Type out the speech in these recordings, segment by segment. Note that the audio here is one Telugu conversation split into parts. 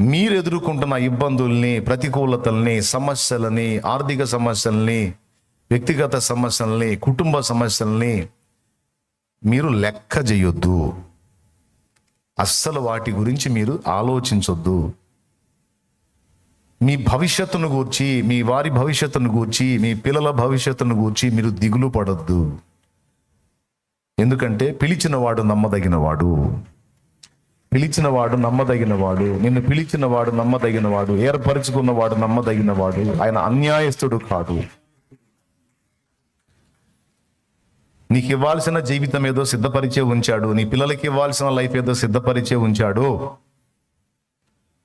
మీరు ఎదుర్కొంటున్న ఇబ్బందుల్ని ప్రతికూలతల్ని సమస్యలని ఆర్థిక సమస్యల్ని వ్యక్తిగత సమస్యల్ని కుటుంబ సమస్యల్ని మీరు లెక్క చేయొద్దు. అస్సలు వాటి గురించి మీరు ఆలోచించొద్దు. మీ భవిష్యత్తును గూర్చి మీ వారి భవిష్యత్తును గూర్చి మీ పిల్లల భవిష్యత్తును గూర్చి మీరు దిగులు పడొద్దు. ఎందుకంటే పిలిచిన వాడు నమ్మదగినవాడు పిలిచినవాడు పిలిచిన వాడు నమ్మదగిన వాడు నిన్ను పిలిచిన వాడు నమ్మదగిన వాడు ఏర్పరచుకున్న వాడు నమ్మదగిన వాడు ఆయన అన్యాయస్తుడు కాదు. నీకు ఇవ్వాల్సిన జీవితం ఏదో సిద్ధపరిచే ఉంచాడు నీ పిల్లలకి ఇవ్వాల్సిన లైఫ్ ఏదో సిద్ధపరిచే ఉంచాడు.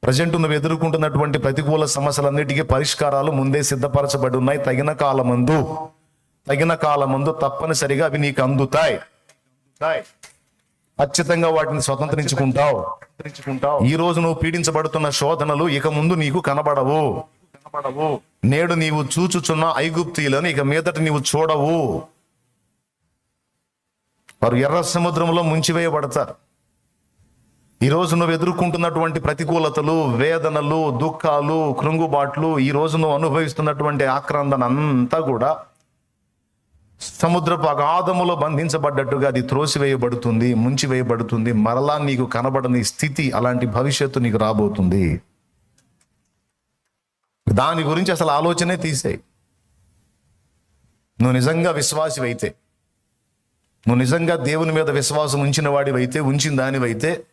ప్రజెంట్ నువ్వు ఎదుర్కొంటున్నటువంటి ప్రతికూల సమస్యలన్నిటికీ పరిష్కారాలు ముందే సిద్ధపరచబడి ఉన్నాయి. తగిన కాలమందు తగిన కాలమందు తప్పనిసరిగా అవి నీకు అందుతాయి. ఖచ్చితంగా వాటిని స్వతంత్రించుకుంటావు. ఈ రోజు నువ్వు పీడించబడుతున్న శోధనలు ఇక ముందు నీకు కనబడవు. నేడు నీవు చూచుచున్న ఐగుప్తీలను ఇక మీదట నీవు చూడవు. వారు ఎర్ర సముద్రంలో ముంచివేయబడతారు ఈ రోజు నువ్వు ఎదుర్కొంటున్నటువంటి ప్రతికూలతలు వేదనలు దుఃఖాలు కృంగుబాట్లు ఈ రోజు నువ్వు అనుభవిస్తున్నటువంటి ఆక్రందన అంతా కూడా సముద్రపు అగాధములో బంధించబడ్డట్టుగా అది త్రోసివేయబడుతుంది ముంచివేయబడుతుంది. మరలా నీకు కనబడని స్థితి అలాంటి భవిష్యత్తు నీకు రాబోతుంది. దాని గురించి అసలు ఆలోచనే తీసేయి. నువ్వు నిజంగా విశ్వాసివైతే నువ్వు నిజంగా దేవుని మీద విశ్వాసం ఉంచిన వాడివైతే ఉంచిన దానివైతే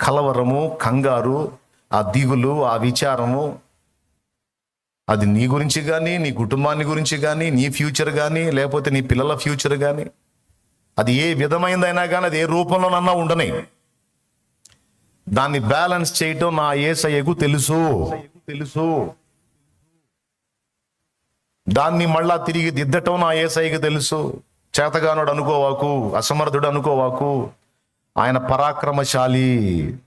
కలవరము కంగారు ఆ దిగులు ఆ విచారము అది నీ గురించి కానీ నీ కుటుంబాన్ని గురించి కానీ నీ ఫ్యూచర్ కానీ లేకపోతే నీ పిల్లల ఫ్యూచర్ కానీ అది ఏ విధమైనదైనా కానీ అది ఏ రూపంలోనన్నా ఉండని. దాన్ని బ్యాలెన్స్ చేయటం నా ఏసయ్యకు తెలుసు. తెలుసు. దాన్ని మళ్ళా తిరిగి దిద్దటం నా ఏసైకి తెలుసు. చేతగానుడు అనుకోవాకు అసమర్థుడు అనుకోవాకు. ఆయన పరాక్రమశాలి.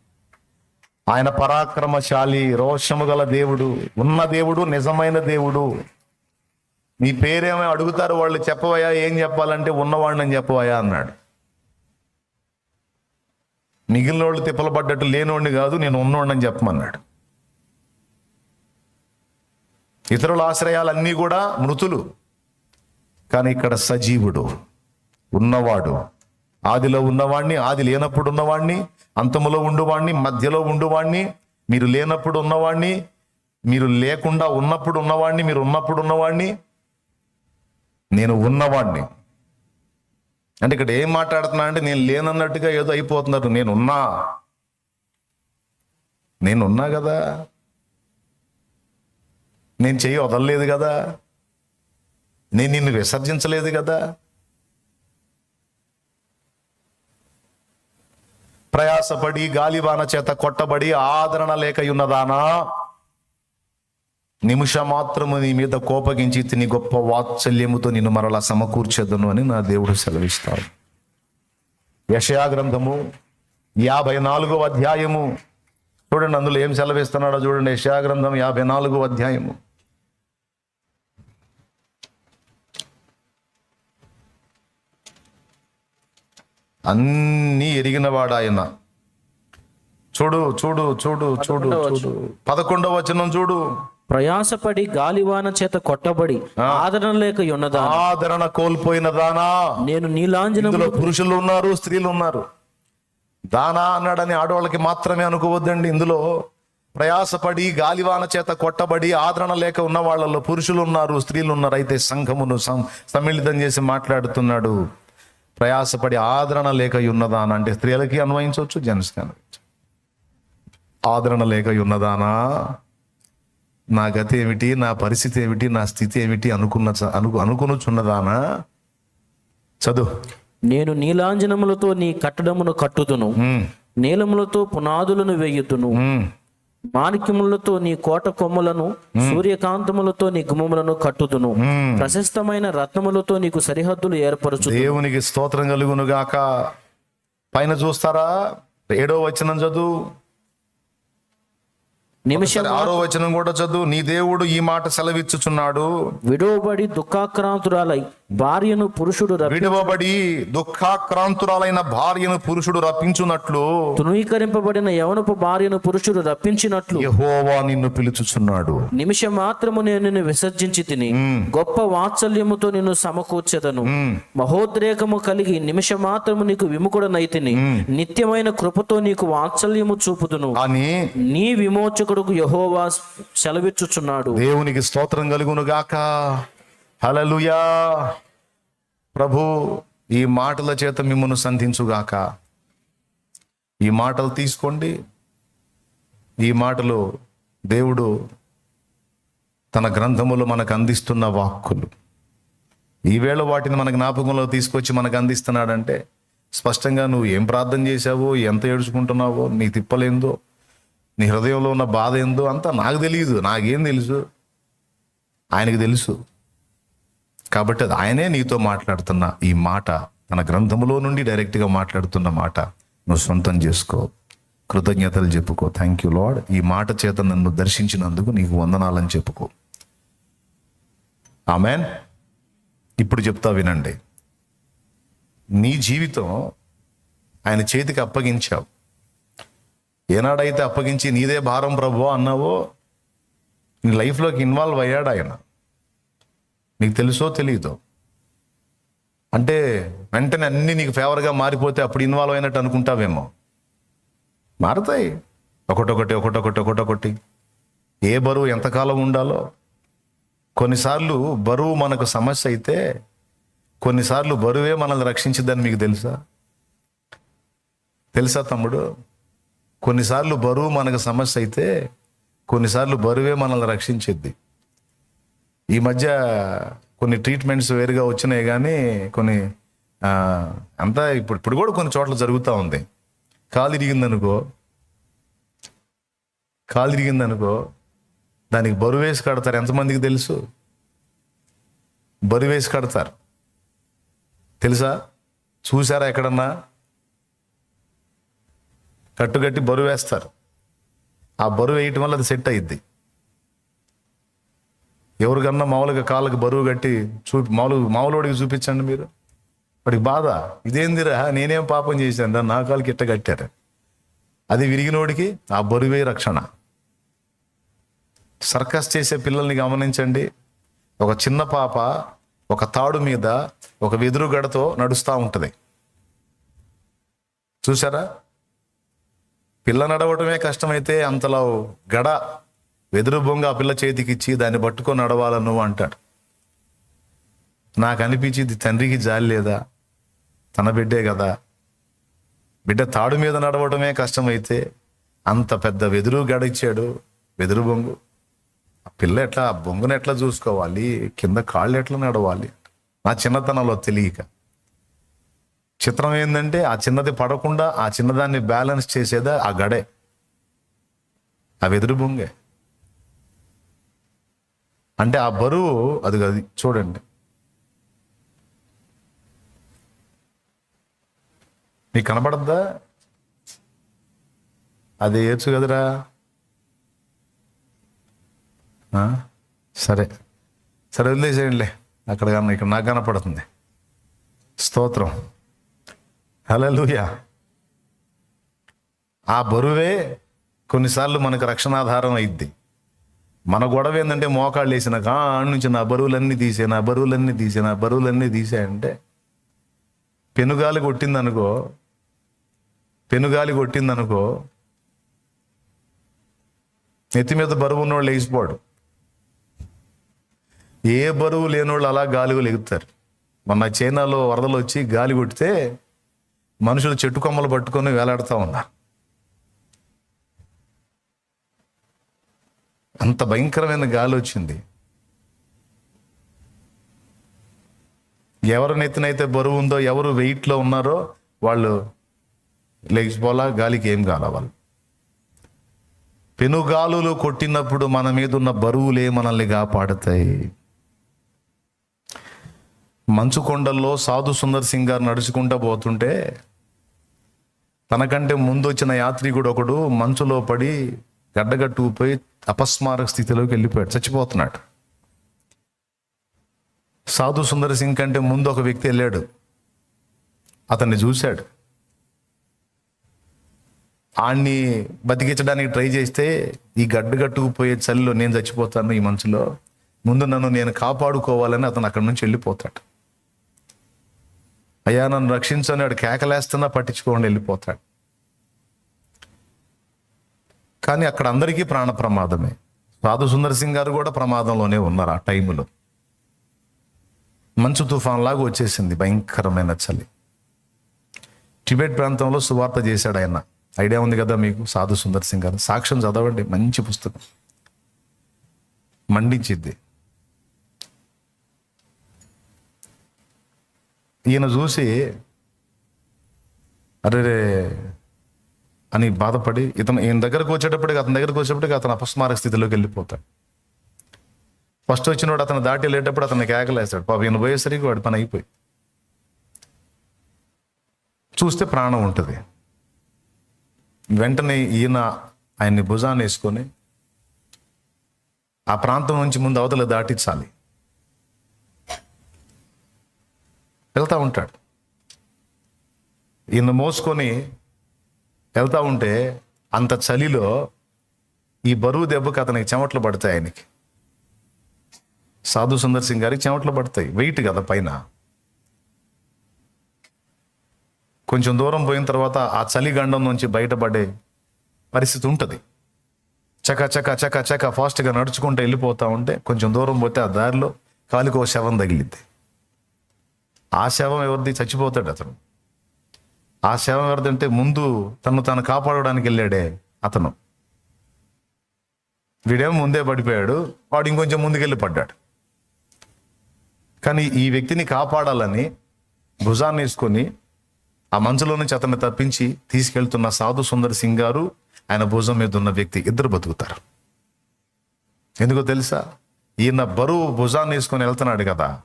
ఆయన పరాక్రమశాలి రోషము గల దేవుడు ఉన్న దేవుడు నిజమైన దేవుడు. నీ పేరేమో అడుగుతారు వాళ్ళు చెప్పవయ్యా ఏం చెప్పాలంటే ఉన్నవాడిని అని చెప్పవయ్యా అన్నాడు. మిగిలిన వాళ్ళు తిప్పలు పడ్డట్టు లేనోడిని కాదు నేను ఉన్నోడిని చెప్పమన్నాడు. ఇతరుల ఆశ్రయాలన్నీ కూడా మృతులు. కానీ ఇక్కడ సజీవుడు ఉన్నవాడు. ఆదిలో ఉన్నవాణ్ణి ఆది లేనప్పుడు ఉన్నవాణ్ణి అంతములో ఉండువాణ్ణి మధ్యలో ఉండువాణ్ణి మీరు లేనప్పుడు ఉన్నవాణ్ణి మీరు లేకుండా ఉన్నప్పుడు ఉన్నవాణ్ణి మీరు ఉన్నప్పుడు ఉన్నవాణ్ణి నేను ఉన్నవాణ్ణి. అంటే ఇక్కడ ఏం మాట్లాడుతున్నా అంటే నేను లేనన్నట్టుగా ఏదో అయిపోతున్నారు. నేనున్నా. నేనున్నా కదా. నేను చెయ్యి వదలలేదు కదా. నేను నిన్ను విసర్జించలేదు కదా. ప్రయాసపడి గాలివాన చేత కొట్టబడి ఆదరణ లేక ఉన్నదానా నిమిష మాత్రము నీ మీద కోపగించి తిని గొప్ప వాత్సల్యముతో నిన్ను మరలా సమకూర్చేదను అని నా దేవుడు సెలవిస్తాడు యషయా గ్రంథము యాభై నాలుగో అధ్యాయము. చూడండి అందులో ఏం సెలవిస్తున్నాడో చూడండి. యషయా గ్రంథం యాభై నాలుగో అధ్యాయము. అన్నీ ఎరిగినవాడు ఆయన చూడు చూడు చూడు చూడు. చూడు పదకొండవ వచనం చూడు. ప్రయాసపడి గాలివాన చేత కొట్టబడి ఆదరణ లేక ఉన్నదా ఆదరణ కోల్పోయిన దానా. నేను నీలాంజనం పురుషులు ఉన్నారు స్త్రీలు ఉన్నారు. దానా అన్నాడని ఆడవాళ్ళకి మాత్రమే అనుకోవద్దండి. ఇందులో ప్రయాసపడి గాలివాన చేత కొట్టబడి ఆదరణ లేక ఉన్న వాళ్ళలో పురుషులు ఉన్నారు స్త్రీలు ఉన్నారు. అయితే సంఘమును సమ్మిళితం చేసి మాట్లాడుతున్నాడు. ప్రయాసపడి ఆదరణ లేక ఉన్నదానా అంటే స్త్రీలకి అన్వయించవచ్చు జెంట్స్కి అన్వయించవచ్చు. ఆదరణ లేక ఉన్నదానా నా గతి ఏమిటి నా పరిస్థితి ఏమిటి నా స్థితి ఏమిటి అనుకున్న అను అనుకునుచున్నదానా? చదువు. నేను నీలాంజనములతో నీ కట్టడమును కట్టుదును. ఉమ్, నీలములతో పునాదులను వేయుదును. ఉమ్. మాణిక్యములతో నీ కోట కొమ్ములను సూర్యకాంతములతో నీ గుమ్మములను కట్టుదును. ప్రశస్తమైన రత్నములతో నీకు సరిహద్దులు ఏర్పరచు దేవునికి స్తోత్రం కలుగును గాక పైన చూస్తారా? ఏడో వచనం చదువు. నిమిషం ఆరో వచనం కూడా చదువు. నీ దేవుడు ఈ మాట సెలవిచ్చుచున్నాడు. విడవబడి దుఃఖాక్రాంతురాలై భార్యను పురుషుడు విడవబడి దుఃఖాక్రాంతురాలైన భార్యను పురుషుడు రప్పించున్నట్లు తృణీకరింపబడిన యవనపు భార్యను పురుషుడు రప్పించినట్లు. యెహోవా నిన్ను పిలుచుచున్నాడు. నిమిషం మాత్రము నేను నిన్ను విసర్జించి తిని గొప్ప వాత్సల్యముతో నిన్ను సమకూర్చెదను. మహోద్రేకము కలిగి నిమిషం మాత్రము నీకు విముకుడనైతిని నిత్యమైన కృపతో నీకు వాత్సల్యము చూపుదును. అని నీ రక్షకుడుకు యహోవా సెలవిచ్చుచున్నాడు. దేవునికి స్తోత్రం కలుగును గాక హలలుయా ప్రభు ఈ మాటల చేత మిమ్మల్ని సంధించుగాక. ఈ మాటలు తీసుకోండి. ఈ మాటలు దేవుడు తన గ్రంథములో మనకు అందిస్తున్న వాక్కులు. ఈవేళ వాటిని మన జ్ఞాపకంలో తీసుకొచ్చి మనకు అందిస్తున్నాడంటే స్పష్టంగా నువ్వు ఏం ప్రార్థన చేశావో ఎంత ఏడుచుకుంటున్నావో నీ తిప్పలేందో నీ హృదయంలో ఉన్న బాధ ఏందో అంతా నాకు తెలియదు నాకేం తెలుసు? ఆయనకి తెలుసు. కాబట్టి అది ఆయనే నీతో మాట్లాడుతున్న ఈ మాట తన గ్రంథములో నుండి డైరెక్ట్గా మాట్లాడుతున్న మాట నువ్వు సొంతం చేసుకో. కృతజ్ఞతలు చెప్పుకో. థ్యాంక్ యూ లాడ్ ఈ మాట చేత నన్ను దర్శించినందుకు నీకు వందనాలని చెప్పుకో. ఆమెన్ ఇప్పుడు చెప్తా వినండి. నీ జీవితం ఆయన చేతికి అప్పగించావు. ఏనాడైతే అప్పగించి నీదే భారం ప్రభు అన్నావో నీ లైఫ్లోకి ఇన్వాల్వ్ అయ్యాడు ఆయన. నీకు తెలుసో తెలియదో అంటే వెంటనే అన్ని నీకు ఫేవర్గా మారిపోతే అప్పుడు ఇన్వాల్వ్ అయినట్టు అనుకుంటావేమో? మారుతాయి. ఒకటొకటి ఒకటొకటి ఒకటొకటి. ఏ బరువు ఎంతకాలం ఉండాలో? కొన్నిసార్లు బరువు మనకు సమస్య అయితే కొన్నిసార్లు బరువే మనల్ని రక్షించిద్దని మీకు తెలుసా? తెలుసా తమ్ముడు? కొన్నిసార్లు బరువు మనకు సమస్య అయితే కొన్నిసార్లు బరువే మనల్ని రక్షించిద్ది. ఈ మధ్య కొన్ని ట్రీట్మెంట్స్ వేరుగా వచ్చినాయి కానీ కొన్ని అంతా ఇప్పుడు ఇప్పుడు కూడా కొన్ని చోట్ల జరుగుతూ ఉంది. కాలు ఇరిగిందనుకో కాలు ఇరిగిందనుకో దానికి బరువు వేసి కడతారు. ఎంతమందికి తెలుసు? బరువు వేసి కడతారు. తెలుసా? చూసారా ఎక్కడన్నా? కట్టుకట్టి బరువు వేస్తారు. ఆ బరువు వేయటం వల్ల అది సెట్ అయ్యిద్ది ఎవరికన్నా మామూలుగా కాళ్ళకి బరువు కట్టి చూపి మామూలు మామూలుడికి చూపించండి మీరు. వాడికి బాధ. ఇదేందిరా? నేనేం పాపం చేశాను రా, నా కాళ్ళకి ఇట్ట కట్టారు? అది విరిగినోడికి ఆ బరువే రక్షణ. సర్కస్ చేసే పిల్లల్ని గమనించండి. ఒక చిన్న పాప ఒక తాడు మీద ఒక వెదురు గడతో నడుస్తూ ఉంటుంది. చూసారా పిల్ల నడవటమే కష్టమైతే అంతలో గడ వెదురు బొంగ ఆ పిల్ల చేతికి ఇచ్చి దాన్ని పట్టుకొని నడవాలను అంటాడు. నాకు అనిపించింది తండ్రికి జాలి లేదా? తన బిడ్డే కదా. బిడ్డ తాడు మీద నడవడమే కష్టమైతే అంత పెద్ద వెదురు గడ ఇచ్చాడు వెదురు బొంగు. ఆ పిల్ల ఎట్లా ఆ బొంగును ఎట్లా చూసుకోవాలి? కింద కాళ్ళు ఎట్లా నడవాలి? నా చిన్నతనంలో తెలియక. చిత్రం ఏంటంటే ఆ చిన్నది పడకుండా ఆ చిన్నదాన్ని బ్యాలెన్స్ చేసేదా ఆ గడే. ఆ వెదురు బొంగే. అంటే ఆ బరువు అది అది చూడండి. మీకు కనపడద్దా అది ఏర్చు కదరా? ఆ? సరే. సరే వదిలేసేయండిలే. అక్కడ కన్నా ఇక్కడ నాకు కనపడుతుంది. స్తోత్రం. హలలుయ ఆ బరువే కొన్నిసార్లు మనకు రక్షణాధారం అయిద్ది. మన గొడవ ఏంటంటే మోకాళ్ళు వేసిన కాడి నుంచి నా బరువులన్నీ తీసే నా బరువులన్నీ తీసే నా బరువులన్నీ తీసాయంటే పెనుగాలి కొట్టిందనుకో పెనుగాలి కొట్టిందనుకో నెత్తి మీద బరువు ఉన్నోళ్ళు లేచిపోడు. ఏ బరువు లేనోళ్ళు అలా గాలిలో ఎగుతారు మొన్న చైనాలో వరదలు వచ్చి గాలి కొడితే మనుషులు చెట్టు కొమ్మలు పట్టుకొని వేలాడుతూ ఉన్నారు. అంత భయంకరమైన గాలి వచ్చింది. ఎవరి నెత్తినైతే బరువు ఉందో ఎవరు వెయిట్లో ఉన్నారో వాళ్ళు లేచిపోలా గాలికి ఏం కాల వాళ్ళు పెనుగాలులు కొట్టినప్పుడు మన మీద ఉన్న బరువులే మనల్ని కాపాడతాయి. మంచు కొండల్లో సాధు సుందర్ సింగ్ గారు నడుచుకుంటూ పోతుంటే తనకంటే ముందు వచ్చిన యాత్రికుడు ఒకడు మంచులో పడి గడ్డగట్టుకుపోయి అపస్మారక స్థితిలోకి వెళ్ళిపోయాడు చచ్చిపోతున్నాడు. సాధు సుందర్ సింగ్ కంటే ముందు ఒక వ్యక్తి వెళ్ళాడు. అతన్ని చూశాడు. ఆణ్ణి బతికించడానికి ట్రై చేస్తే ఈ గడ్డు గట్టుకుపోయే చలిలో నేను చచ్చిపోతాను ఈ మంచులో ముందు నన్ను నేను కాపాడుకోవాలని అతను అక్కడి నుంచి వెళ్ళిపోతాడు. అయ్యా నన్ను రక్షించని వాడు కేకలేస్తున్నా పట్టించుకోండి వెళ్ళిపోతాడు. కానీ అక్కడ అందరికీ ప్రాణ ప్రమాదమే. సాధు సుందర్ సింగ్ గారు కూడా ప్రమాదంలోనే ఉన్నారు ఆ టైంలో మంచు తుఫాన్ లాగా వచ్చేసింది భయంకరమైన చలి. టిబెట్ ప్రాంతంలో సువార్త చేశాడు ఆయన. ఐడియా ఉంది కదా మీకు? సాధు సుందర్ సింగ్ గారు. సాక్ష్యం చదవండి మంచి పుస్తకం. మండించిద్ది. ఈయన చూసి అరే అని బాధపడి ఇతను ఈయన దగ్గరకు వచ్చేటప్పటికి అతని దగ్గరకు వచ్చేటప్పటికి అతను అపస్మారక స్థితిలోకి వెళ్ళిపోతాడు. ఫస్ట్ వచ్చినవాడు అతను దాటి వెళ్ళేటప్పుడు అతను కేకలేస్తాడు. పాప ఈయన పోయేసరికి వాడి పని అయిపోయి. చూస్తే ప్రాణం ఉంటుంది. వెంటనే ఈయన ఆయన్ని భుజాన్ని వేసుకొని ఆ ప్రాంతం నుంచి ముందు అవతల దాటించాలి. వెళ్తా ఉంటాడు. ఈయన మోసుకొని వెళ్తా ఉంటే అంత చలిలో ఈ బరువు దెబ్బకి అతనికి చెమట్లు పడతాయి ఆయనకి. సాధు సుందర్ సింగ్ గారికి చెమట్లు పడతాయి. వెయిట్ కదా పైన. కొంచెం దూరం పోయిన తర్వాత ఆ చలి గండం నుంచి బయటపడే పరిస్థితి ఉంటుంది. చక చక చక చక ఫాస్ట్గా నడుచుకుంటూ వెళ్ళిపోతా ఉంటే కొంచెం దూరం పోతే ఆ దారిలో కాలికో శవం తగిలిద్ది. ఆ శవం ఎవరిది? చచ్చిపోతాడు అతను. ఆ శవం ఎవరిదంటే ముందు తను తను కాపాడడానికి వెళ్ళాడే అతను. వీడేమో ముందే పడిపోయాడు వాడు ఇంకొంచెం ముందుకెళ్ళి పడ్డాడు. కానీ ఈ వ్యక్తిని కాపాడాలని భుజాన్ని వేసుకొని ఆ మంచులో నుంచి అతన్ని తప్పించి తీసుకెళ్తున్న సాధు సుందర్ సింగ్ గారు ఆయన భుజం మీద ఉన్న వ్యక్తి ఇద్దరు బతుకుతారు. ఎందుకో తెలుసా? ఈయన బరువు భుజాన్ని వేసుకొని వెళ్తున్నాడు కదా.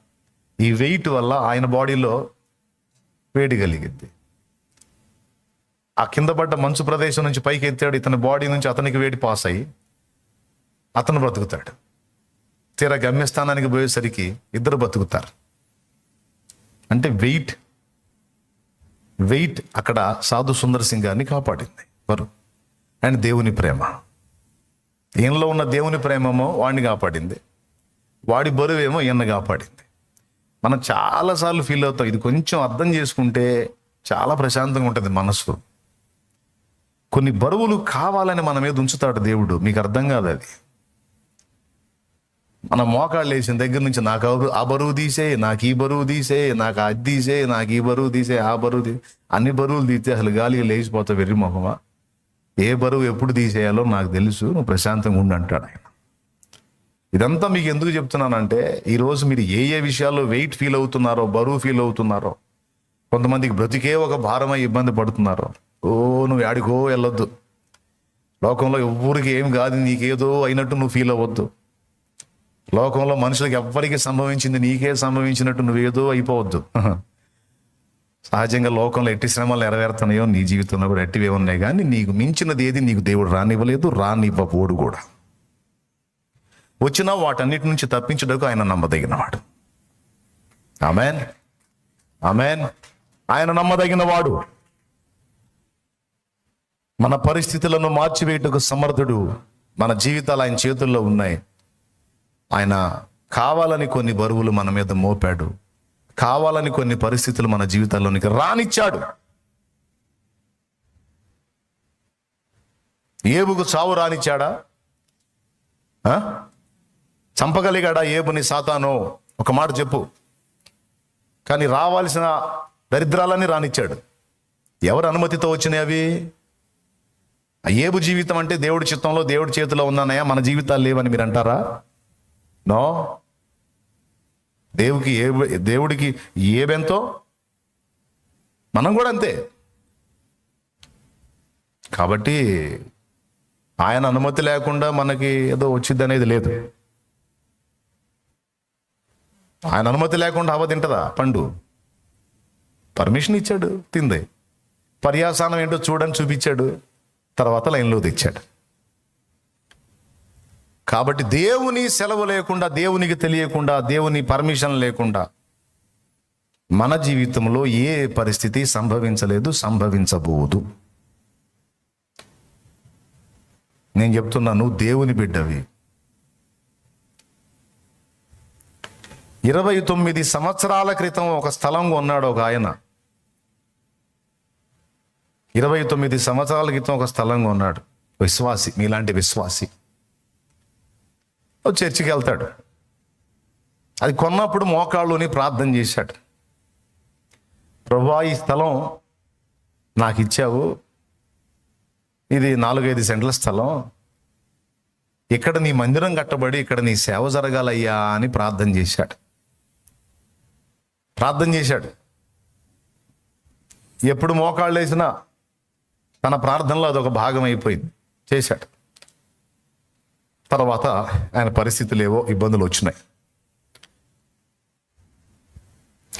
ఈ వెయిట్ వల్ల ఆయన బాడీలో వేడి కలిగింది. ఆ కింద పడ్డ మంచు ప్రదేశం నుంచి పైకి ఎత్తాడు ఇతని బాడీ నుంచి అతనికి వేడి పాస్ అయ్యి అతను బ్రతుకుతాడు. తీరా గమ్యస్థానానికి పోయేసరికి ఇద్దరు బతుకుతారు అంటే వెయిట్ వెయిట్ అక్కడ సాధు సుందర్ సింగ్ గారిని కాపాడింది. వారు అండ్ దేవుని ప్రేమ. ఈయనలో ఉన్న దేవుని ప్రేమమో వాడిని కాపాడింది. వాడి బరువేమో ఈయన కాపాడింది. మనం చాలాసార్లు ఫీల్ అవుతాం. ఇది కొంచెం అర్థం చేసుకుంటే చాలా ప్రశాంతంగా ఉంటుంది మనసు కొన్ని బరువులు కావాలని మన మీద ఉంచుతాడు దేవుడు. మీకు అర్థం కాదు అది. మన మోకాళ్ళు వేసిన దగ్గర నుంచి నాకు ఆ బరువు- ఆ బరువు తీసే నాకు ఈ బరువు తీసే నాకు అది తీసే నాకు ఈ బరువు తీసే ఆ బరువు తీ అన్ని బరువులు తీస్తే అసలు గాలికి లేచిపోతావు వెర్రి మొహమా? ఏ బరువు ఎప్పుడు తీసేయాలో నాకు తెలుసు. నువ్వు ప్రశాంతంగా ఉండు అంటాడు ఆయన. ఇదంతా మీకు ఎందుకు చెప్తున్నానంటే ఈరోజు మీరు ఏ ఏ విషయాల్లో వెయిట్ ఫీల్ అవుతున్నారో బరువు ఫీల్ అవుతున్నారో కొంతమందికి బ్రతికే ఒక భారమై ఇబ్బంది పడుతున్నారో ఓ నువ్వు యాడికో వెళ్ళొద్దు. లోకంలో ఎవ్వరికి ఏం కాదు నీకేదో అయినట్టు నువ్వు ఫీల్ అవ్వద్దు. లోకంలో మనుషులకు ఎవ్వరికి సంభవించింది నీకే సంభవించినట్టు నువ్వేదో అయిపోవద్దు. సహజంగా లోకంలో ఎట్టి శ్రమలు నెరవేరుతున్నాయో నీ జీవితంలో కూడా ఎట్టివే ఉన్నాయి కానీ నీకు మించినది ఏది నీకు దేవుడు రానివ్వలేదు రానివ్వబోడు కూడా. వచ్చినా వాటన్నిటి నుంచి తప్పించుటకు ఆయన నమ్మదగినవాడు. ఆమెన్. ఆమెన్. ఆయన నమ్మదగిన వాడు మన పరిస్థితులను మార్చివేయటకు సమర్థుడు మన జీవితాలు ఆయన చేతుల్లో ఉన్నాయి. ఆయన కావాలని కొన్ని బరువులు మన మీద మోపాడు. కావాలని కొన్ని పరిస్థితులు మన జీవితాల్లోనికి రానిచ్చాడు. ఏబుకు చావు రానిచ్చాడా? ఆ? చంపగలిగాడా ఏబుని సాతాను? ఒక మాట చెప్పు. కానీ రావాల్సిన దరిద్రాలని రానిచ్చాడు. ఎవరి అనుమతితో వచ్చినాయి అవి? ఆ ఏబు జీవితం అంటే దేవుడి చిత్తంలో దేవుడి చేతిలో ఉన్నానయా మన జీవితాలు లేవని మీరు అంటారా? నో. దేవుడికి ఏ దేవుడికి ఏబెంతో? మనం కూడా అంతే. కాబట్టి ఆయన అనుమతి లేకుండా మనకి ఏదో వచ్చింది అనేది లేదు. ఆయన అనుమతి లేకుండా హవ తింటదా? పండు. పర్మిషన్ ఇచ్చాడు తిందే. పర్యాసానం ఏంటో చూడని చూపించాడు తర్వాత లైన్లో తెచ్చాడు. కాబట్టి దేవుని సెలవు లేకుండా దేవునికి తెలియకుండా దేవుని పర్మిషన్ లేకుండా మన జీవితంలో ఏ పరిస్థితి సంభవించలేదు సంభవించబోదు. నేను చెప్తున్నాను దేవుని బిడ్డవి. ఇరవై తొమ్మిది సంవత్సరాల క్రితం ఒక స్థలం కొన్నాడు ఒక ఆయన. ఇరవై తొమ్మిది సంవత్సరాల క్రితం ఒక స్థలం కొన్నాడు. విశ్వాసి మీలాంటి విశ్వాసి. చర్చికి వెళ్తాడు. అది కొన్నప్పుడు మోకాళ్ళుని ప్రార్థన చేశాడు. ప్రభా ఈ స్థలం నాకు ఇచ్చావు. ఇది నాలుగైదు సెంట్ల స్థలం. ఇక్కడ నీ మందిరం కట్టబడి ఇక్కడ నీ సేవ జరగాలయ్యా అని ప్రార్థన చేశాడు. ప్రార్థన చేశాడు. ఎప్పుడు మోకాళ్ళు వేసినా తన ప్రార్థనలో అదొక భాగం అయిపోయింది. చేశాడు. తర్వాత ఆయన పరిస్థితులు ఏవో ఇబ్బందులు వచ్చినాయి.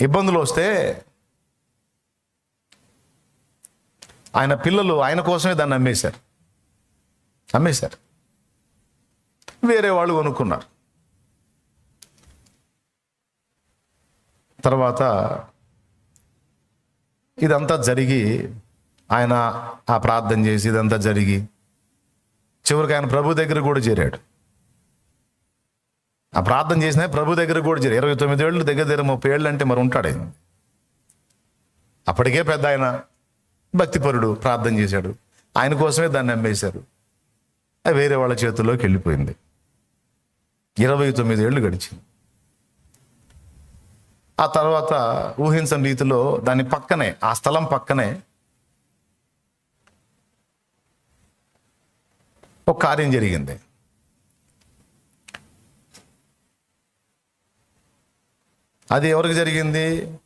ఇబ్బందులు వస్తే ఆయన పిల్లలు ఆయన కోసమే దాన్ని అమ్మేశారు అమ్మేశారు వేరే వాళ్ళు కొనుక్కున్నారు. తర్వాత ఇదంతా జరిగి ఆయన ఆ ప్రార్థన చేసి ఇదంతా జరిగి చివరికి ఆయన ప్రభు దగ్గర కూడా చేరాడు. ఆ ప్రార్థన చేసిన ప్రభు దగ్గర కూడా చేరాడు. ఇరవై తొమ్మిది ఏళ్ళు దగ్గర దగ్గర ముప్పై ఏళ్ళు అంటే మరి ఉంటాడు. ఆయన అప్పటికే పెద్ద ఆయన భక్తిపరుడు ప్రార్థన చేశాడు. ఆయన కోసమే దాన్ని అమ్మేశారు అది వేరే వాళ్ళ చేతుల్లోకి వెళ్ళిపోయింది. ఇరవై తొమ్మిది ఏళ్ళు గడిచింది. ఆ తర్వాత ఊహించని రీతిలో దాని పక్కనే ఆ స్థలం పక్కనే ఒక కార్యం జరిగింది. అది ఎవరికి జరిగింది?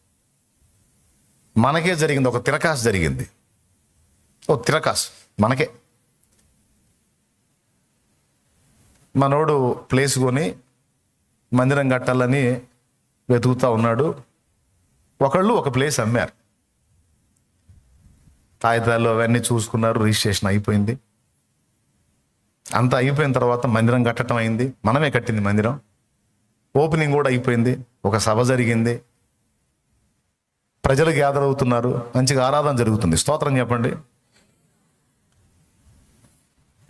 మనకే జరిగింది. ఒక తిరకాసు జరిగింది. ఓ తిరకాసు మనకే. మనోడు ప్లేస్ కొని మందిరం కట్టాలని వెతుకుతా ఉన్నాడు. ఒకళ్ళు ఒక ప్లేస్ అమ్మారు. కాగితాలు అవన్నీ చూసుకున్నారు రిజిస్ట్రేషన్ అయిపోయింది. అంతా అయిపోయిన తర్వాత మందిరం కట్టడం అయింది. మనమే కట్టింది మందిరం. ఓపెనింగ్ కూడా అయిపోయింది. ఒక సభ జరిగింది. ప్రజలు గ్యాదర్ అవుతున్నారు. మంచిగా ఆరాధన జరుగుతుంది. స్తోత్రం చెప్పండి.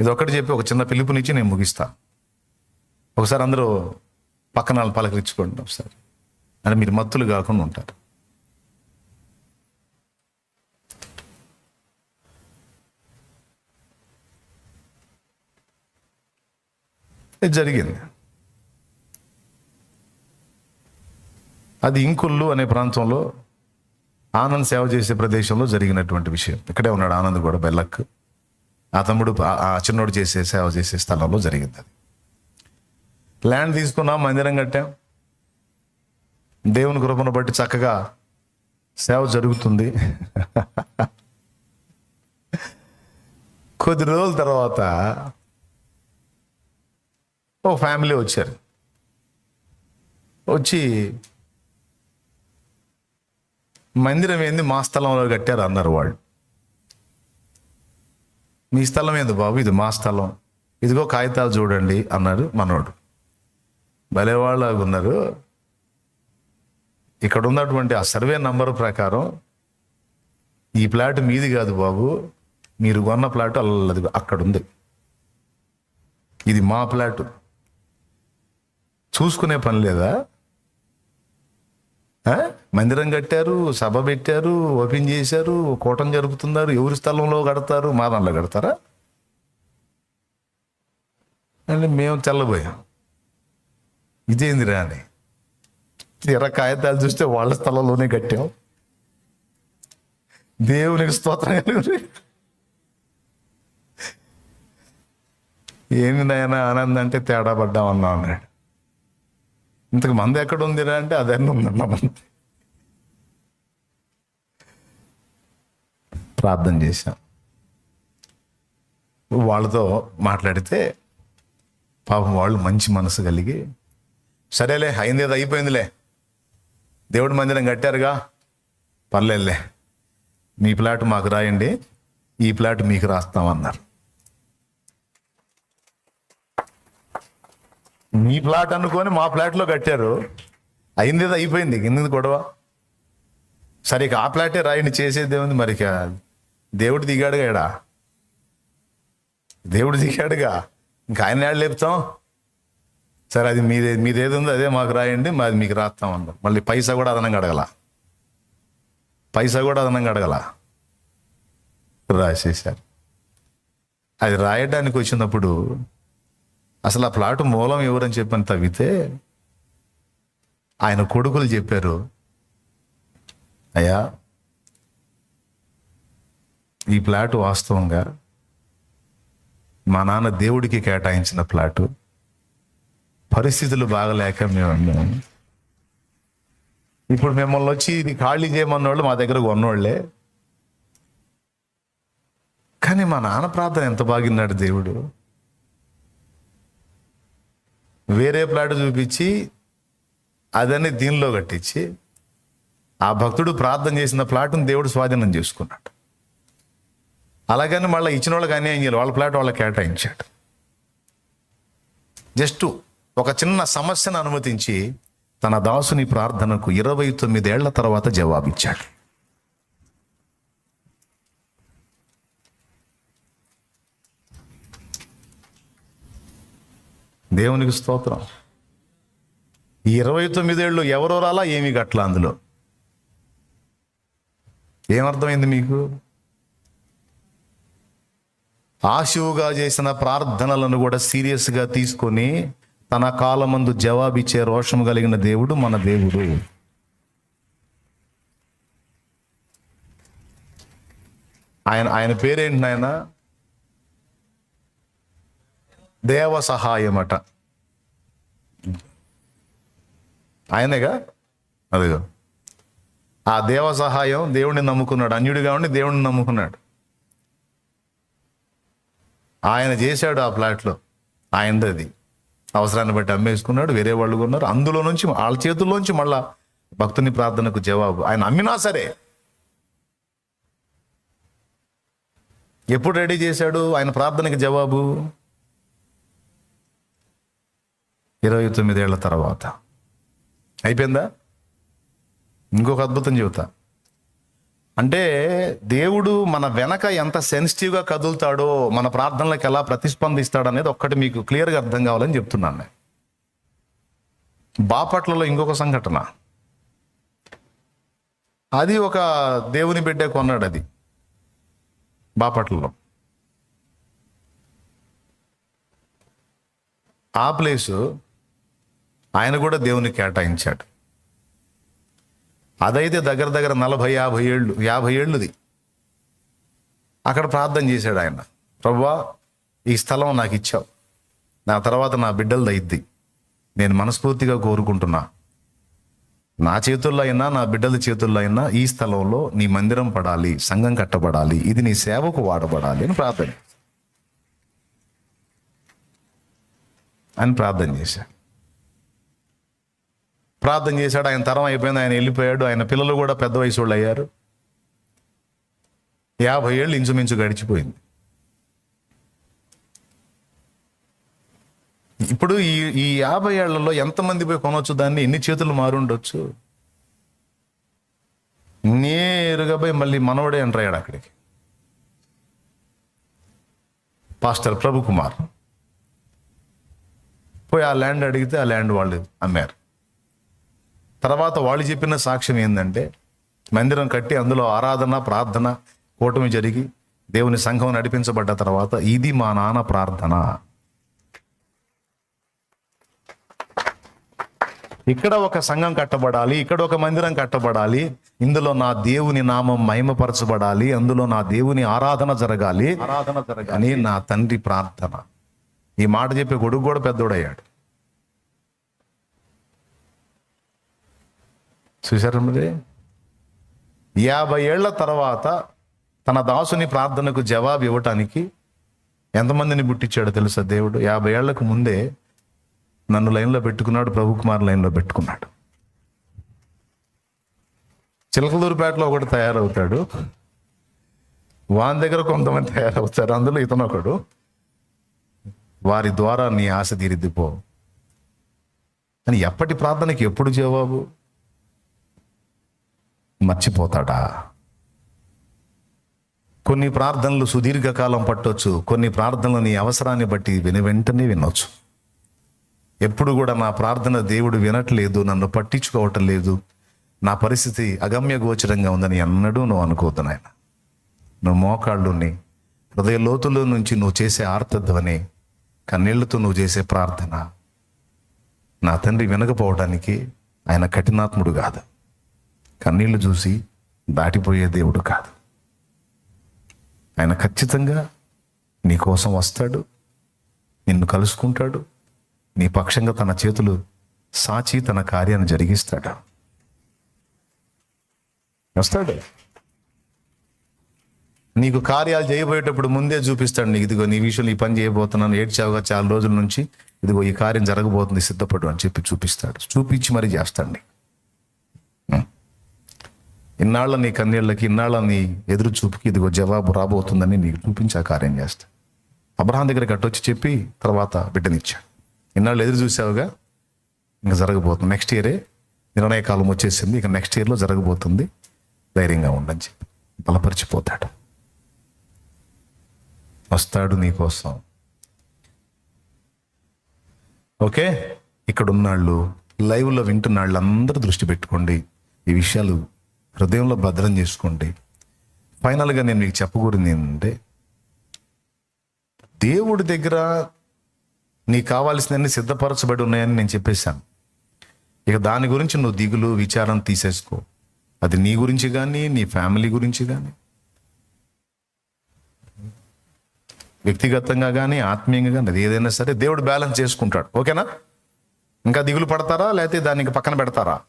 ఇది ఒకటి చెప్పి ఒక చిన్న పిలుపునిచ్చి నేను ముగిస్తా. ఒకసారి అందరూ పక్కన పలకరించుకోండి ఒకసారి. అంటే మీరు మత్తులు కాకుండా ఉంటారు. ఇది జరిగింది. అది ఇంకుల్లు అనే ప్రాంతంలో ఆనంద్ సేవ చేసే ప్రదేశంలో జరిగినటువంటి విషయం. ఇక్కడే ఉన్నాడు ఆనంద్ కూడా బెల్లక్. ఆ తమ్ముడు ఆ- ఆ చిన్నోడు చేసే సేవ చేసే స్థలంలో జరిగింది అది. ల్యాండ్ తీసుకున్నాం మందిరం కట్టాం. దేవుని కృపను బట్టి చక్కగా సేవ జరుగుతుంది. కొద్ది రోజుల తర్వాత ఓ ఫ్యామిలీ వచ్చారు. వచ్చి మందిరం ఏంది? మా స్థలంలో కట్టారు అన్నారు వాళ్ళు. మీ స్థలం ఏంది బాబు? ఇది మా స్థలం. ఇదిగో కాగితాలు చూడండి అన్నాడు మనోడు. భలేవాళ్ళగా ఉన్నారు ఇక్కడ ఉన్నటువంటి ఆ సర్వే నంబర్ ప్రకారం ఈ ప్లాట్ మీది కాదు బాబు. మీరు కొన్న ప్లాట్ అల్లది. అక్కడ ఉంది ఇది మా ప్లాట్. చూసుకునే పని లేదా? మందిరం కట్టారు సభ పెట్టారు ఓపెన్ చేశారు కూటం జరుపుతున్నారు ఎవరి స్థలంలో కడతారు మా దానిలో కడతారా? అంటే మేము తెల్లబోయాం. ఇదేందిరా అని. తీర కాగితాలు చూస్తే వాళ్ళ స్థలంలోనే కట్టాం. దేవునికి స్తోత్రం ఏంది నాయన ఆనంద్ అంటే తేడా పడ్డాం అన్నా అన్నాడు. ఇంతకు మంది ఎక్కడ ఉందిరా అంటే అదన్నీ ఉందన్న మంది. ప్రార్థన చేశాం. వాళ్ళతో మాట్లాడితే పాపం వాళ్ళు మంచి మనసు కలిగి సరేలే అయింది ఏదో అయిపోయిందిలే. దేవుడి మందిరం కట్టారుగా? పర్లేదులే. మీ ప్లాట్ మాకు రాయండి ఈ ప్లాట్ మీకు రాస్తామన్నారు. మీ ప్లాట్ అనుకొని మా ప్లాట్లో కట్టారు. అయింది అయిపోయింది ఎందుకు గొడవ? సరే ఇక ఆ ప్లాటే రాయండి చేసేది ఏముంది? మరి ఇక దేవుడు దిగాడుగా ఇడా దేవుడు దిగాడుగా. ఇంకా ఆయన ఏడు లేపుతాం? సరే అది మీదే మీదేది ఉందో అదే మాకు రాయండి మాది మీకు రాస్తాం అన్నారు మళ్ళీ పైసా కూడా అదనంగా అడగల. పైసా కూడా అదనంగా అడగల. రాసేసారు అది రాయడానికి వచ్చినప్పుడు అసలు ఆ ప్లాట్ మూలం ఎవరని చెప్పని తవ్వితే ఆయన కొడుకులు చెప్పారు అయ్యా ఈ ప్లాట్ వాస్తవంగా మా నాన్న దేవుడికి కేటాయించిన ప్లాటు. పరిస్థితులు బాగలేక మేము అన్నాం ఇప్పుడు మిమ్మల్ని వచ్చి ఇది ఖాళీ చేయమన్నోళ్ళు మా దగ్గర కొన్నోళ్ళే కానీ మా నాన్న ప్రార్థన ఎంత బాగిన్నాడు దేవుడు. వేరే ప్లాట్ చూపించి అదని దీనిలో కట్టించి ఆ భక్తుడు ప్రార్థన చేసిన ప్లాట్ను దేవుడు స్వాధీనం చేసుకున్నాడు. అలాగని మళ్ళీ ఇచ్చిన వాళ్ళకి అన్యాయం చేయాలి వాళ్ళ ప్లాట్ వాళ్ళకి కేటాయించాడు. జస్ట్ ఒక చిన్న సమస్యను అనుమతించి తన దాసుని ప్రార్థనకు ఇరవై తొమ్మిదేళ్ళ తర్వాత జవాబిచ్చాడు. దేవునికి స్తోత్రం. ఈ ఇరవై తొమ్మిదేళ్ళు ఎవరో రాలా ఏమి గట్ల అందులో? ఏమర్థమైంది మీకు? ఆశువుగా చేసిన ప్రార్థనలను కూడా సీరియస్గా తీసుకొని తన కాలమందు జవాబిచ్చే రోషం కలిగిన దేవుడు మన దేవుడు. ఆయన ఆయన పేరేంటి నాయన? దేవ అట ఆయనేగా? అదిగో. ఆ దేవ సహాయం దేవుడిని నమ్ముకున్నాడు. అన్యుడిగా ఉండి దేవుడిని నమ్ముకున్నాడు. ఆయన చేశాడు ఆ ప్లాట్లో. ఆయనది. అది అవసరాన్ని బట్టి అమ్మేసుకున్నాడు వేరే వాళ్ళు కొన్నారు. అందులో నుంచి వాళ్ళ చేతుల్లోంచి మళ్ళా భక్తుని ప్రార్థనకు జవాబు. ఆయన అమ్మినా సరే. ఎప్పుడు రెడీ చేశాడు? ఆయన ప్రార్థనకి జవాబు? ఇరవై తొమ్మిదేళ్ళ తర్వాత. అయిపోయిందా? ఇంకొక అద్భుతం చెబుతా. అంటే దేవుడు మన వెనక ఎంత సెన్సిటివ్గా కదులుతాడో మన ప్రార్థనలకు ఎలా ప్రతిస్పందిస్తాడు అనేది ఒక్కటి మీకు క్లియర్గా అర్థం కావాలని చెప్తున్నాను నేను. బాపట్లలో ఇంకొక సంఘటన. అది ఒక దేవుని బిడ్డే కొన్నాడు అది బాపట్లలో. ఆ ప్లేసు ఆయన కూడా దేవుని కేటాయించాడు. అదైతే దగ్గర దగ్గర నలభై యాభై ఏళ్ళు యాభై ఏళ్ళుది. అక్కడ ప్రార్థన చేశాడు ఆయన. ప్రభా ఈ స్థలం నాకు ఇచ్చావు. నా తర్వాత నా బిడ్డలది దయిద్ది. నేను మనస్ఫూర్తిగా కోరుకుంటున్నా. నా చేతుల్లో అయినా నా బిడ్డల చేతుల్లో అయినా ఈ స్థలంలో నీ మందిరం పడాలి సంఘం కట్టబడాలి ఇది నీ సేవకు వాడబడాలి అని ప్రార్థన అని ప్రార్థన చేశాను ప్రార్థన చేశాడు ఆయన తరం అయిపోయింది ఆయన వెళ్ళిపోయాడు ఆయన పిల్లలు కూడా పెద్ద వయసు వాళ్ళు అయ్యారు. యాభై ఏళ్ళు ఇంచుమించు గడిచిపోయింది. ఇప్పుడు ఈ ఈ యాభై ఏళ్ళలో ఎంతమంది పోయి కొనవచ్చు దాన్ని? ఎన్ని చేతులు మారుండొచ్చు నేరుగా పోయి మళ్ళీ మనవడే ఎంటర్ అయ్యాడు అక్కడికి. పాస్టర్ ప్రభు కుమార్ పోయి ఆ ల్యాండ్ అడిగితే ఆ ల్యాండ్ వాళ్ళు అమ్మారు. తర్వాత వాళ్ళు చెప్పిన సాక్ష్యం ఏంటంటే మందిరం కట్టి అందులో ఆరాధన ప్రార్థన కూటమి జరిగి దేవుని సంఘం నడిపించబడ్డ తర్వాత ఇది మా నాన్న ప్రార్థన. ఇక్కడ ఒక సంఘం కట్టబడాలి ఇక్కడ ఒక మందిరం కట్టబడాలి ఇందులో నా దేవుని నామం మహిమపరచబడాలి అందులో నా దేవుని ఆరాధన జరగాలి ఆరాధన జరగాలి. అని నా తండ్రి ప్రార్థన. ఈ మాట చెప్పే కొడుకు కూడా పెద్దోడయ్యాడు. చూశారు మరి యాభై ఏళ్ళ తర్వాత తన దాసుని ప్రార్థనకు జవాబు ఇవ్వటానికి ఎంతమందిని పుట్టించాడో తెలుసా దేవుడు? యాభై ఏళ్ళకు ముందే నన్ను లైన్లో పెట్టుకున్నాడు ప్రభు కుమార్ లైన్లో పెట్టుకున్నాడు. చిలకలూరుపేటలో ఒకటి తయారవుతాడు. వాని దగ్గర కొంతమంది తయారవుతారు. అందులో ఇతను ఒకడు వారి ద్వారా నీ ఆశ తీరిద్దిపో అని ఎప్పటి ప్రార్థనకి ఎప్పుడు జవాబు? మర్చిపోతాడా? కొన్ని ప్రార్థనలు సుదీర్ఘకాలం పట్టొచ్చు. కొన్ని ప్రార్థనలు నీ అవసరాన్ని బట్టి విని వెంటనే వినొచ్చు. ఎప్పుడు కూడా నా ప్రార్థన దేవుడు వినట్లేదు నన్ను పట్టించుకోవటం లేదు. నా పరిస్థితి అగమ్య గోచరంగా ఉందని ఎన్నడూ నువ్వు అనుకోవద్దు నాయన. నువ్వు మోకాళ్ళుని హృదయ లోతులో నుంచి నువ్వు చేసే ఆర్తధ్వని కన్నీళ్ళతో నువ్వు చేసే ప్రార్థన నా తండ్రి వినకపోవడానికి ఆయన కఠినాత్ముడు కాదు. కన్నీళ్ళు చూసి దాటిపోయే దేవుడు కాదు. ఆయన ఖచ్చితంగా నీ కోసం వస్తాడు నిన్ను కలుసుకుంటాడు నీ పక్షంగా తన చేతులు సాచి తన కార్యాన్ని జరిగిస్తాడు. వస్తాడు. నీకు కార్యాలు చేయబోయేటప్పుడు ముందే చూపిస్తాడు నీకు ఇదిగో నీ విషయంలో ఈ పని చేయబోతున్నాను ఏడ్చావుగా చాలా రోజుల నుంచి ఇదిగో ఈ కార్యం జరగబోతుంది సిద్ధపడు అని చెప్పి చూపిస్తాడు. చూపించి మరీ చేస్తాడు నీకు. ఇన్నాళ్ళ నీ కన్నీళ్ళకి ఇన్నాళ్ళ నీ ఎదురు చూపుకి ఇదిగో జవాబు రాబోతుందని నీకు చూపించి ఆ కార్యం చేస్తా. అబ్రహాం దగ్గరికి అట్టొచ్చి చెప్పి తర్వాత బిడ్డనిచ్చాడు. ఇన్నాళ్ళు ఎదురు చూసావుగా? ఇంకా జరగబోతుంది. నెక్స్ట్ ఇయరే నిర్ణయ కాలం వచ్చేసింది. ఇక నెక్స్ట్ ఇయర్లో జరగబోతుంది. ధైర్యంగా ఉండని చెప్పి బలపరిచిపోతాడు. వస్తాడు నీకోసం. ఓకే? ఇక్కడ ఉన్నాళ్ళు లైవ్లో వింటున్నాళ్ళు అందరూ దృష్టి పెట్టుకోండి. ఈ విషయాలు హృదయంలో భద్రం చేసుకోండి. ఫైనల్గా నేను మీకు చెప్పకూడదు ఏంటంటే దేవుడి దగ్గర నీకు కావాల్సినవన్నీ సిద్ధపరచబడి ఉన్నాయని నేను చెప్పేశాను. ఇక దాని గురించి నువ్వు దిగులు విచారం తీసేసుకో. అది నీ గురించి కానీ నీ ఫ్యామిలీ గురించి కానీ వ్యక్తిగతంగా కానీ ఆత్మీయంగా కానీ అది ఏదైనా సరే దేవుడు బ్యాలెన్స్ చేసుకుంటాడు. ఓకేనా? ఇంకా దిగులు పడతారా? లేకపోతే దాన్ని ఇంకా పక్కన పెడతారా?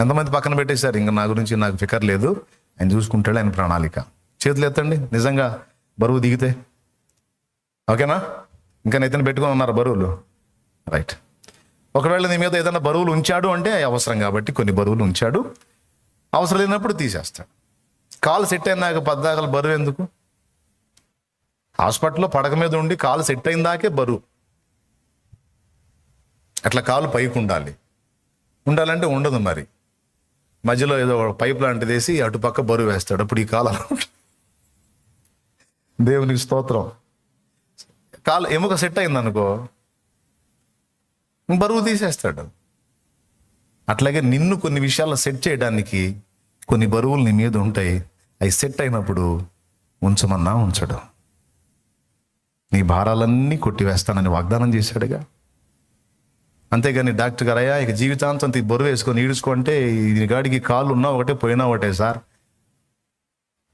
ఎంతమంది పక్కన పెట్టేశారు? ఇంకా నా గురించి నాకు ఫికర్ లేదు. ఆయన చూసుకుంటాడు ఆయన ప్రణాళిక. చేతులు ఎత్తండి నిజంగా బరువు దిగితే. ఓకేనా? ఇంకా నెత్తిన పెట్టుకొని ఉన్నారు బరువులు. రైట్. ఒకవేళ నీ మీద ఏదైనా బరువులు ఉంచాడు అంటే అవసరం కాబట్టి కొన్ని బరువులు ఉంచాడు. అవసరం లేనప్పుడు తీసేస్తాడు. కాలు సెట్ అయినాక పద్దాకల బరువు ఎందుకు? హాస్పిటల్లో పడక మీద ఉండి కాలు సెట్ అయిందాకే బరువు. అట్లా కాలు పైకి ఉండాలి. ఉండాలంటే ఉండదు మరి. మధ్యలో ఏదో పైప్ లాంటిది వేసి అటుపక్క బరువు వేస్తాడు. అప్పుడు ఈ కాలం దేవునికి స్తోత్రం. కాలు ఎముక సెట్ అయింది అనుకో బరువు తీసేస్తాడు. అట్లాగే నిన్ను కొన్ని విషయాల్లో సెట్ చేయడానికి కొన్ని బరువులు నీ మీద ఉంటాయి. అవి సెట్ అయినప్పుడు ఉంచమన్నా ఉంచడు. నీ భారాలన్నీ కొట్టివేస్తానని వాగ్దానం చేశాడుగా. అంతేగాని డాక్టర్ గారు అయ్యా ఇక జీవితాంతం ఈ బరువు వేసుకొని ఈడుచుకుంటే ఈ గాడికి కాళ్ళు ఉన్నా ఒకటే పోయినా ఒకటే సార్.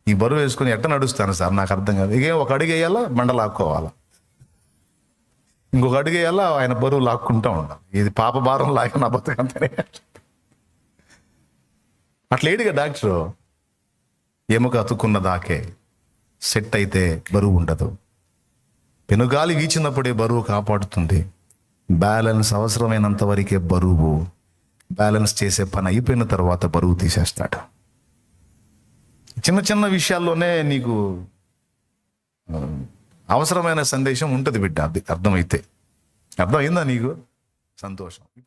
ఈ బరువు వేసుకొని ఎట్ట నడుస్తాను సార్? నాకు అర్థం కాదు. ఇక ఒక అడుగు వేయాలా? బండ లాక్కోవాలా? ఇంకొక అడుగు వేయాలా? ఆయన బరువు లాక్కుంటా ఉండాలి. ఇది పాప భారం లాగా నా బతుకంతనే అట్లేడుగా డాక్టర్? ఎముక అతుక్కున్న దాకే సెట్ అయితే బరువు ఉండదు. పెనుగాలి వీచినప్పుడే బరువు కాపాడుతుంది. బ్యాలెన్స్ అవసరమైనంత వరకే బరువు బ్యాలెన్స్ చేసే పని అయిపోయిన తర్వాత బరువు తీసేస్తాడు. చిన్న చిన్న విషయాల్లోనే నీకు అవసరమైన సందేశం ఉంటుంది బిడ్డ అది అర్థమైతే. అర్థమైందా నీకు? సంతోషం.